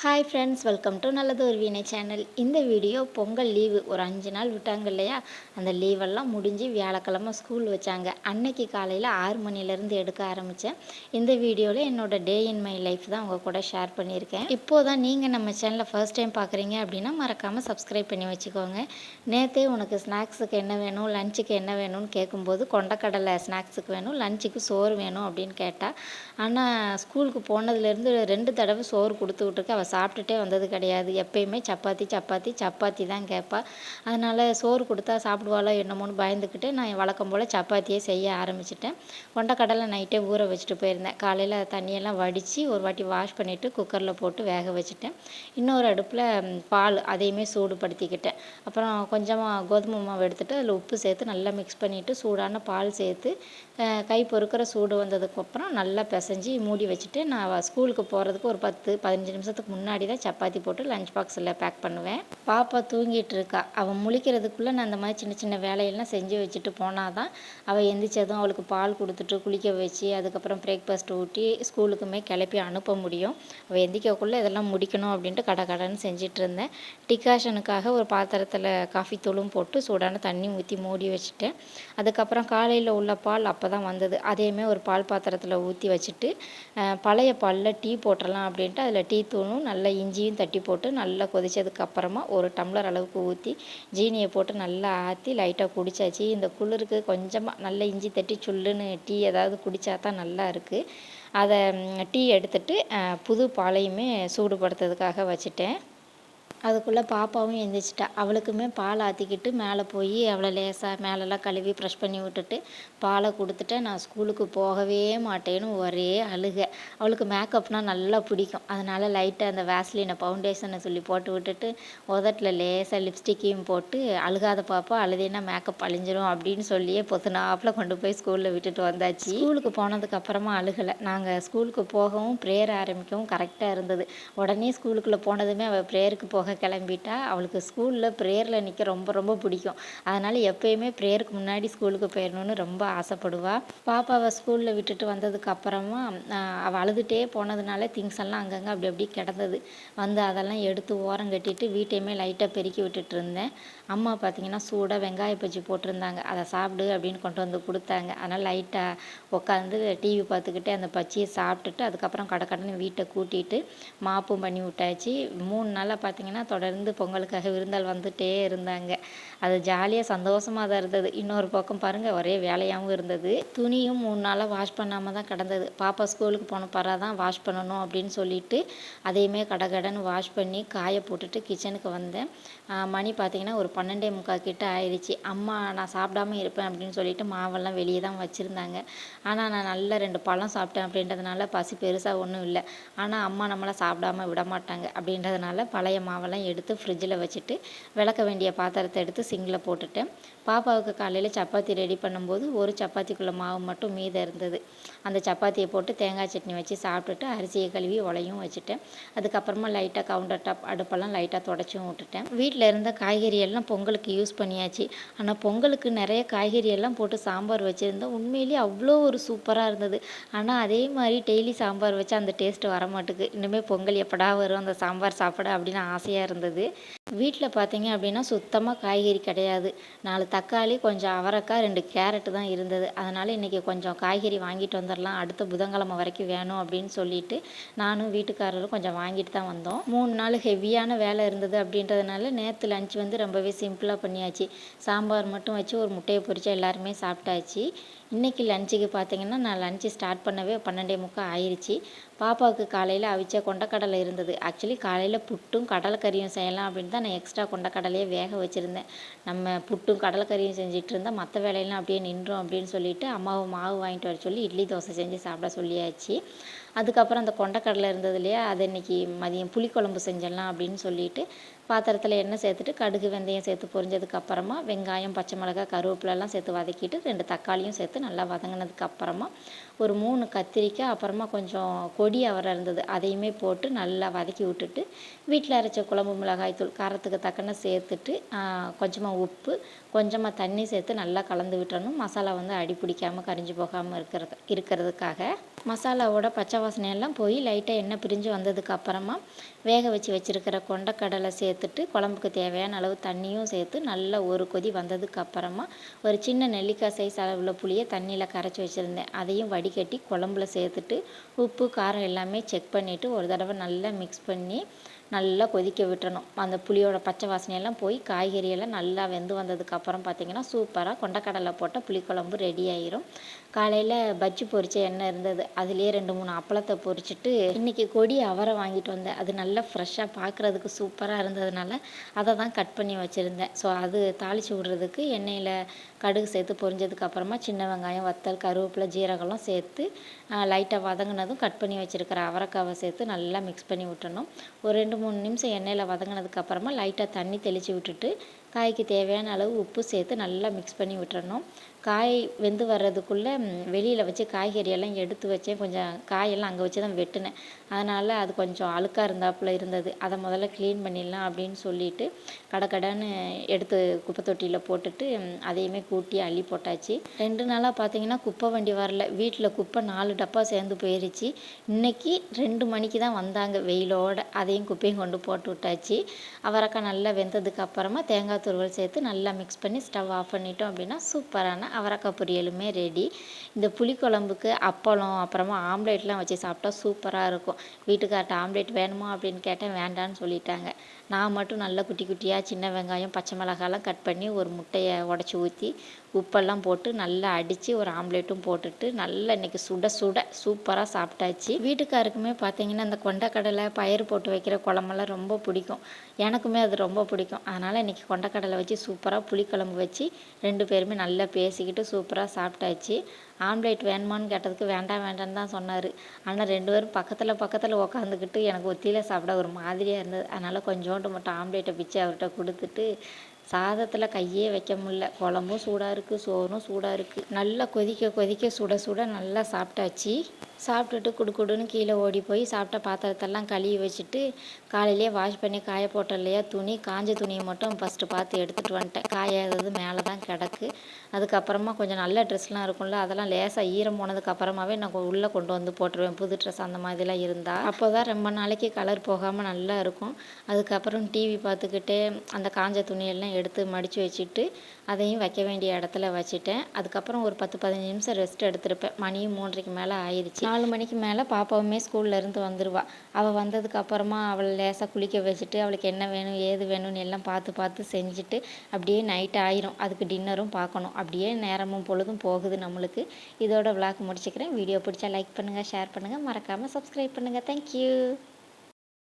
Hi friends welcome to நல்லது ஒரு வீணை சேனல் இந்த வீடியோ பொங்கல் லீவு ஒரு அஞ்சு நாள் விட்டாங்க இல்லையா? அந்த லீவெல்லாம் முடிஞ்சு வியாழக்கிழமை ஸ்கூல் வச்சாங்க. அன்னைக்கு காலையில் ஆறு மணிலேருந்து எடுக்க ஆரம்பித்தேன் இந்த வீடியோவில் என்னோட டே இன் மை லைஃப் தான் உங்கள் கூட ஷேர் பண்ணியிருக்கேன். இப்போ தான் நீங்கள் நம்ம சேனலை ஃபர்ஸ்ட் டைம் பார்க்குறீங்க அப்படின்னா மறக்காமல் சப்ஸ்கிரைப் பண்ணி வச்சுக்கோங்க. நேற்றே உனக்கு ஸ்நாக்ஸுக்கு என்ன வேணும் லஞ்சுக்கு என்ன வேணும்னு கேட்கும்போது கொண்டக்கடலை ஸ்நாக்ஸுக்கு வேணும் லஞ்சுக்கு சோறு வேணும் அப்படின்னு கேட்டால் ஆனால் ஸ்கூலுக்கு போனதுலேருந்து ரெண்டு தடவை சோறு கொடுத்து விட்டுருக்கு அவள் சாப்பிட்டுட்டே வந்தது கிடையாது. எப்பயுமே சப்பாத்தி சப்பாத்தி சப்பாத்தி தான் கேட்பா. அதனால் சோறு கொடுத்தா சாப்பிடுவாளோ என்னமோன்னு பயந்துக்கிட்டு நான் வழக்கம் போல் சப்பாத்தியே செய்ய ஆரம்பிச்சிட்டேன். கொண்டக்கடலை நைட்டே ஊற வச்சுட்டு போயிருந்தேன். காலையில் தண்ணியெல்லாம் வடித்து ஒரு வாட்டி வாஷ் பண்ணிவிட்டு குக்கரில் போட்டு வேக வச்சுட்டேன். இன்னொரு அடுப்பில் பால் அதையுமே சூடுபடுத்திக்கிட்டேன். அப்புறம் கொஞ்சமாக கோதுமை மாவு எடுத்துகிட்டு அதில் உப்பு சேர்த்து நல்லா மிக்ஸ் பண்ணிவிட்டு சூடான பால் சேர்த்து கை பொறுக்கிற சூடு வந்ததுக்கப்புறம் நல்லா பிசைஞ்சி மூடி வச்சுட்டு நான் ஸ்கூலுக்கு போகிறதுக்கு ஒரு பத்து பதினஞ்சு நிமிஷத்துக்கு முன்னாடி தான் சப்பாத்தி போட்டு லஞ்ச் பாக்ஸில் பேக் பண்ணுவேன். பாப்பா தூங்கிட்டு இருக்கா அவள் முழிக்கிறதுக்குள்ளே நான் அந்த மாதிரி சின்ன சின்ன வேலையெல்லாம் செஞ்சு வச்சுட்டு போனால் தான் அவள் எந்திரிச்சதும் அவளுக்கு பால் கொடுத்துட்டு குளிக்க வச்சு அதுக்கப்புறம் பிரேக்ஃபாஸ்ட் ஊட்டி ஸ்கூலுக்குமே கிளப்பி அனுப்ப முடியும். அவள் எந்திரிக்கக்குள்ளே இதெல்லாம் முடிக்கணும் அப்படின்ட்டு கடை கடைன்னு செஞ்சிட்டு இருந்தேன். டிகாஷனுக்காக ஒரு பாத்திரத்தில் காஃபி தூளும் போட்டு சூடான தண்ணி ஊற்றி மூடி வச்சுட்டேன். அதுக்கப்புறம் காலையில் உள்ள பால் அப்போ தான் வந்தது. அதையுமே ஒரு பால் பாத்திரத்தில் ஊற்றி வச்சுட்டு பழைய பாலில் டீ போட்டுடலாம் அப்படின்ட்டு அதில் டீ தூளும் நல்லா இஞ்சியும் தட்டி போட்டு நல்லா கொதித்ததுக்கு அப்புறமா ஒரு டம்ளர் அளவுக்கு ஊற்றி ஜீனியை போட்டு நல்லா ஆற்றி லைட்டாக குடித்தாச்சு இந்த குளிருக்கு கொஞ்சமாக நல்லா இஞ்சி தட்டி சுல்லுன்னு டீ ஏதாவது குடித்தா தான் நல்லா இருக்குது அதை டீ எடுத்துட்டு புது பாலையுமே சூடுபடுத்துறதுக்காக வச்சுட்டேன். அதுக்குள்ளே பாப்பாவும் எழுந்திரிச்சிட்டா அவளுக்குமே பால் ஆற்றிக்கிட்டு மேலே போய் அவளை லேசாக மேலெல்லாம் கழுவி ப்ரெஷ் பண்ணி விட்டுட்டு பாலை கொடுத்துட்டு நான் ஸ்கூலுக்கு போகவே மாட்டேன்னு ஒரே அழுக. அவளுக்கு மேக்கப்னால் நல்லா பிடிக்கும். அதனால் லைட்டாக அந்த வேஸ்லினை ஃபவுண்டேஷனை சொல்லி போட்டு விட்டுட்டு உதட்டில் லேசாக லிப்ஸ்டிக்கையும் போட்டு அழுகாத பாப்பா அழுதேன்னா மேக்கப் அழிஞ்சிரும் அப்படின்னு சொல்லியே பொத்துனாப்பில் கொண்டு போய் ஸ்கூலில் விட்டுட்டு வந்தாச்சு. ஸ்கூலுக்கு போனதுக்கப்புறமா அழுகலை. நாங்கள் ஸ்கூலுக்கு போகவும் ப்ரேயர் ஆரம்பிக்கவும் கரெக்டாக இருந்தது. உடனே ஸ்கூலுக்குள்ளே போனதுமே அவள் ப்ரேயருக்கு போக கிளம்பிட்டா அவளுக்கு ஸ்கூலில் ப்ரேயரில் நிற்க ரொம்ப ரொம்ப பிடிக்கும். அதனால் எப்போயுமே ப்ரேயருக்கு முன்னாடி ஸ்கூலுக்கு போயிடணும்னு ரொம்ப ஆசைப்படுவாள் பாப்பாவை ஸ்கூலில் விட்டுட்டு வந்ததுக்கு அப்புறமா அவள் அழுதுகிட்டே போனதுனால திங்ஸ் எல்லாம் அங்கங்கே அப்படி அப்படி கிடந்தது. வந்து அதெல்லாம் எடுத்து ஓரம் கட்டிட்டு வீட்டையுமே லைட்டாக பெருக்கி விட்டுட்டு இருந்தேன். அம்மா பார்த்தீங்கன்னா சூடாக வெங்காய பஜ்ஜி போட்டிருந்தாங்க. அதை சாப்பிடு அப்படின்னு கொண்டு வந்து கொடுத்தாங்க. அதனால் லைட்டாக உட்காந்து டிவி பார்த்துக்கிட்டே அந்த பச்சியை சாப்பிட்டுட்டு அதுக்கப்புறம் கடை கடன் வீட்டை கூட்டிகிட்டு மாப்பும் பண்ணி விட்டாச்சு. மூணு நாளாக பார்த்தீங்கன்னா தொடர்ந்து பொங்கலுக்காக விருந்தாள் வந்துகிட்டே இருந்தாங்க. அது ஜாலியாக சந்தோஷமாக தான் இருந்தது. இன்னொரு பக்கம் பாருங்கள் ஒரே வேலையாகவும் இருந்தது. துணியும் மூணு நாளாக வாஷ் பண்ணாமல் தான் கிடந்தது. பாப்பா ஸ்கூலுக்கு போன பரா தான் வாஷ் பண்ணணும் அப்படின்னு சொல்லிட்டு அதையுமே கடகடன்னு வாஷ் பண்ணி காய போட்டுட்டு கிச்சனுக்கு வந்தேன். மணி பார்த்திங்கன்னா ஒரு பன்னெண்டே முக்கால் கிட்ட ஆயிடுச்சு. அம்மா நான் சாப்பிடாம இருப்பேன் அப்படின்னு சொல்லிட்டு மாவெல்லாம் வெளியே தான் வச்சுருந்தாங்க. ஆனால் நான் நல்ல ரெண்டு பழம் சாப்பிட்டேன் அப்படின்றதுனால பசி பெருசாக ஒன்றும் இல்லை. ஆனால் அம்மா நம்மளை சாப்பிடாம விட மாட்டாங்க அப்படின்றதுனால பழைய மாவெல்லாம் எடுத்து ஃப்ரிட்ஜில் வச்சுட்டு விளக்க வேண்டிய பாத்திரத்தை எடுத்து சிங்கில் போட்டுட்டேன். பாப்பாவுக்கு காலையில் சப்பாத்தி ரெடி பண்ணும்போது ஒரு சப்பாத்திக்குள்ளே மாவு மட்டும் மீதம் இருந்தது. அந்த சப்பாத்தியை போட்டு தேங்காய் சட்னி வச்சு சாப்பிட்டுட்டு அரிசியை கழுவி உலையும் வச்சுட்டேன். அதுக்கப்புறமா லைட்டாக கவுண்டர் டாப் அடுப்பெல்லாம் லைட்டாக தொடச்சும் விட்டுட்டேன். வீட்டில் இருந்த காய்கறி எல்லாம் பொங்கலுக்கு யூஸ் பண்ணியாச்சு. ஆனால் பொங்கலுக்கு நிறைய காய்கறி எல்லாம் போட்டு சாம்பார் வச்சுருந்தேன் உண்மையிலேயே அவ்வளோ ஒரு சூப்பராக இருந்தது. ஆனால் அதே மாதிரி டெய்லி சாம்பார் வச்சு அந்த டேஸ்ட்டு வர மாட்டுக்கு இனிமேல் பொங்கல் எப்படா வரும்? அந்த சாம்பார் சாப்பிட அப்படின்னு ஆசை ஆசையாக இருந்தது. வீட்டில் பார்த்தீங்க அப்படின்னா சுத்தமாக காய்கறி கிடையாது. நாலு தக்காளி கொஞ்சம் அவரைக்காய் ரெண்டு கேரட்டு தான் இருந்தது. அதனால் இன்றைக்கி கொஞ்சம் காய்கறி வாங்கிட்டு வந்துடலாம் அடுத்த புதன்கிழமை வரைக்கும் வேணும் அப்படின்னு சொல்லிட்டு நானும் வீட்டுக்காரரும் கொஞ்சம் வாங்கிட்டு தான் வந்தோம். மூணு நாள் ஹெவியான வேலை இருந்தது அப்படின்றதுனால நேற்று லஞ்ச் வந்து ரொம்பவே சிம்பிளாக பண்ணியாச்சு. சாம்பார் மட்டும் வச்சு ஒரு முட்டையை பொரிச்சா எல்லாருமே சாப்பிட்டாச்சு. இன்றைக்கி லஞ்சுக்கு பார்த்தீங்கன்னா நான் லஞ்சு ஸ்டார்ட் பண்ணவே பன்னெண்டே முக்கால் ஆயிடுச்சு பாப்பாவுக்கு காலையில் அவிச்ச கொண்டக்கடலை இருந்தது. ஆக்சுவலி காலையில் புட்டும் கடலைக்கறியும் செய்யலாம் அப்படின்னு தான் நான் எக்ஸ்ட்ரா கொண்டக்கடலையே வேக வச்சுருந்தேன். நம்ம புட்டும் கடலைக்கறியும் செஞ்சுட்டு இருந்தால் மற்ற வேலையெல்லாம் அப்படியே நின்றோம் அப்படின்னு சொல்லிட்டு அம்மாவை மாவு வாங்கிட்டு வர சொல்லி இட்லி தோசை செஞ்சு சாப்பிட சொல்லியாச்சு. அதுக்கப்புறம் அந்த கொண்டக்கடலை இருந்தது இல்லையா? அதை இன்றைக்கி மதியம் புளிக்குழம்பு செஞ்சிடலாம் அப்படின்னு சொல்லிட்டு பாத்திரத்தில் எண்ணெய் சேர்த்துட்டு கடுகு வெந்தயம் சேர்த்து பொரிஞ்சதுக்கப்புறமா வெங்காயம் பச்சை மிளகாய் கருவேப்பிலெல்லாம் சேர்த்து வதக்கிட்டு ரெண்டு தக்காளியும் சேர்த்து நல்லா வதங்கினதுக்கப்புறமா ஒரு மூணு கத்திரிக்காய் அப்புறமா கொஞ்சம் கொடி அவரை இருந்தது. அதையுமே போட்டு நல்லா வதக்கி விட்டுட்டு வீட்டில் அரைச்ச குழம்பு மிளகாய் தூள் காரத்துக்கு தக்கன சேர்த்துட்டு கொஞ்சமாக உப்பு கொஞ்சமாக தண்ணி சேர்த்து நல்லா கலந்து விட்டுறணும். மசாலா வந்து அடி பிடிக்காமல் கரிஞ்சு போகாமல் இருக்கிறது இருக்கிறதுக்காக. மசாலாவோட பச்சை வாசனை எல்லாம் போய் லைட்டாக எண்ணெய் பிரிஞ்சு வந்ததுக்கு அப்புறமா வேக வச்சு வச்சுருக்கிற கொண்டக்கடலை சேர்த்துட்டு குழம்புக்கு தேவையான அளவு தண்ணியும் சேர்த்து நல்லா ஒரு கொதி வந்ததுக்கு அப்புறமா ஒரு சின்ன நெல்லிக்காய் சைஸ் அளவில் புளியை தண்ணியில் கரைச்சி வச்சுருந்தேன். அதையும் வடிகட்டி குழம்புல சேர்த்துட்டு உப்பு காரம் எல்லாமே செக் பண்ணிவிட்டு ஒரு தடவை நல்லா மிக்ஸ் பண்ணி நல்லா கொதிக்க விட்டுறணும். அந்த புளியோட பச்சை வாசனையெல்லாம் போய் காய்கறியெல்லாம் நல்லா வெந்து வந்ததுக்கப்புறம் பார்த்திங்கன்னா சூப்பராக கொண்டக்கடலை போட்டால் புளிக்குழம்பு ரெடி ஆயிரும். காலையில் பஜ்ஜி பொரிச்ச எண்ணெய் இருந்தது. அதுலேயே ரெண்டு மூணு அப்பளத்தை பொரிச்சிட்டு இன்றைக்கி கொடி அவரை வாங்கிட்டு வந்தேன். அது நல்லா ஃப்ரெஷ்ஷாக பார்க்குறதுக்கு சூப்பராக இருந்ததுனால அதை தான் கட் பண்ணி வச்சுருந்தேன். ஸோ அது தாளித்து விடுறதுக்கு எண்ணெயில் கடுகு சேர்த்து பொரிஞ்சதுக்கப்புறமா சின்ன வெங்காயம் வத்தல் கருவேப்பிலை ஜீரகம்லாம் சேர்த்து லைட்டாக வதங்கினதும் கட் பண்ணி வச்சுருக்கிற அவரைக்காவை சேர்த்து நல்லா மிக்ஸ் பண்ணி விட்டணும் ஒரு ரெண்டு மூணு நிமிஷம் எண்ணெயில் வதங்கினதுக்கப்புறமா லைட்டாக தண்ணி தெளித்து விட்டுட்டு காய்க்கு தேவையான அளவு உப்பு சேர்த்து நல்லா மிக்ஸ் பண்ணி விட்டுறணும். காய் வெந்து வர்றதுக்குள்ளே வெளியில் வச்சு காய்கறியெல்லாம் எடுத்து வச்சேன். கொஞ்சம் காயெல்லாம் அங்கே வச்சு தான் வெட்டினேன். அதனால் அது கொஞ்சம் அழுக்காக இருந்தாப்புல இருந்தது. அதை முதல்ல க்ளீன் பண்ணிடலாம் அப்படின்னு சொல்லிட்டு கடை எடுத்து குப்பை தொட்டியில் போட்டுட்டு அதையுமே கூட்டி அள்ளி போட்டாச்சு. ரெண்டு நாளாக பார்த்தீங்கன்னா குப்பை வண்டி வரல. வீட்டில் குப்பை நாலு டப்பா சேர்ந்து போயிருச்சு. இன்னைக்கு ரெண்டு மணிக்கு தான் வந்தாங்க வெயிலோட. அதையும் குப்பையும் கொண்டு போட்டு விட்டாச்சு. அவரக்காய் நல்லா வெந்ததுக்கு அப்புறமா தேங்காய் துருவல் சேர்த்து நல்லா மிக்ஸ் பண்ணி ஸ்டவ் ஆஃப் பண்ணிட்டோம் அப்படின்னா சூப்பரான அவரக்காய் பொரியலுமே ரெடி இந்த புளிக்குழம்புக்கு அப்பளம் அப்புறமா ஆம்லேட்லாம் வச்சு சாப்பிட்டா சூப்பராக இருக்கும். வீட்டுக்கார்ட்ட ஆம்லேட் வேணுமா அப்படின்னு கேட்டேன் வேண்டான்னு சொல்லிட்டாங்க. நான் மட்டும் நல்லா குட்டி குட்டியாக சின்ன வெங்காயம் பச்சை மிளகாலாம் கட் பண்ணி ஒரு முட்டையை உடச்சி ஊற்றி உப்பெல்லாம் போட்டு நல்லா அடித்து ஒரு ஆம்லேட்டும் போட்டுட்டு நல்லா இன்றைக்கி சுட சுட சூப்பராக சாப்பிட்டாச்சு. வீட்டுக்காருக்குமே பார்த்தீங்கன்னா இந்த கொண்டக்கடலை பயிர் போட்டு வைக்கிற குழம்பெல்லாம் ரொம்ப பிடிக்கும். எனக்குமே அது ரொம்ப பிடிக்கும். அதனால் இன்றைக்கி கொண்டக்கடலை வச்சு சூப்பராக புளிக்குழம்பு வச்சு ரெண்டு பேருமே நல்லா பேசி வச்சுக்கிட்டு சூப்பராக சாப்பிட்டாச்சு. ஆம்லேட் வேணுமான்னு கேட்டதுக்கு வேண்டாம் வேண்டாம்னு தான் சொன்னார். ஆனால் ரெண்டு பேரும் பக்கத்தில் பக்கத்தில் உக்காந்துக்கிட்டு எனக்கு ஒத்தியில் சாப்பிட ஒரு மாதிரியாக இருந்தது. அதனால் கொஞ்சோண்டு மட்டும் ஆம்லேட்டை பிச்சு அவர்கிட்ட கொடுத்துட்டு சாதத்தில் கையே வைக்க முடில குழம்பும் சூடாக இருக்குது சோறும் சூடாக இருக்குது நல்லா கொதிக்க கொதிக்க சுட சுட நல்லா சாப்பிட்டாச்சு. சாப்பிட்டுட்டு குடு குடுன்னு கீழே ஓடி போய் சாப்பிட்ட பாத்திரத்தெல்லாம் கழுவி வச்சுட்டு காலையிலேயே வாஷ் பண்ணி காய போட்டோம் இல்லையா துணி காஞ்ச துணியை மட்டும் ஃபஸ்ட்டு பார்த்து எடுத்துகிட்டு வந்துட்டேன். காயாதது மேலே தான் கிடக்கு. அதுக்கப்புறமா கொஞ்சம் நல்ல ட்ரெஸ்லாம் இருக்கும்ல அதெல்லாம் லேசாக ஈரம் போனதுக்கப்புறமாவே நான் உள்ளே கொண்டு வந்து போட்டுருவேன். புது ட்ரெஸ் அந்த மாதிரிலாம் இருந்தால் அப்போ தான் ரொம்ப நாளைக்கு கலர் போகாமல் நல்லா இருக்கும். அதுக்கப்புறம் டிவி பார்த்துக்கிட்டே அந்த காஞ்ச துணியெல்லாம் எடுத்து மடித்து வச்சுட்டு அதையும் வைக்க வேண்டிய இடத்துல வச்சுட்டேன். அதுக்கப்புறம் ஒரு பத்து பதினஞ்சு நிமிஷம் ரெஸ்ட் எடுத்திருப்பேன். மணியும் மூன்றரைக்கு மேலே ஆயிடுச்சு நாலு மணிக்கு மேலே பாப்பாவுமே ஸ்கூல்லேருந்து வந்துடுவா அவள் வந்ததுக்கு அப்புறமா அவளை லேசாக குளிக்க வச்சுட்டு அவளுக்கு என்ன வேணும் ஏது வேணும்னு எல்லாம் பார்த்து பார்த்து செஞ்சுட்டு அப்படியே நைட் ஆயிரும். அதுக்கு டின்னரும் பார்க்கணும். அப்படியே நேரமும் பொழுதும் போகுது நம்மளுக்கு. இதோட விளாக் முடிச்சுக்கிறேன். வீடியோ பிடிச்சா லைக் பண்ணுங்கள் ஷேர் பண்ணுங்கள் மறக்காமல் சப்ஸ்கிரைப் பண்ணுங்கள் தேங்க்யூ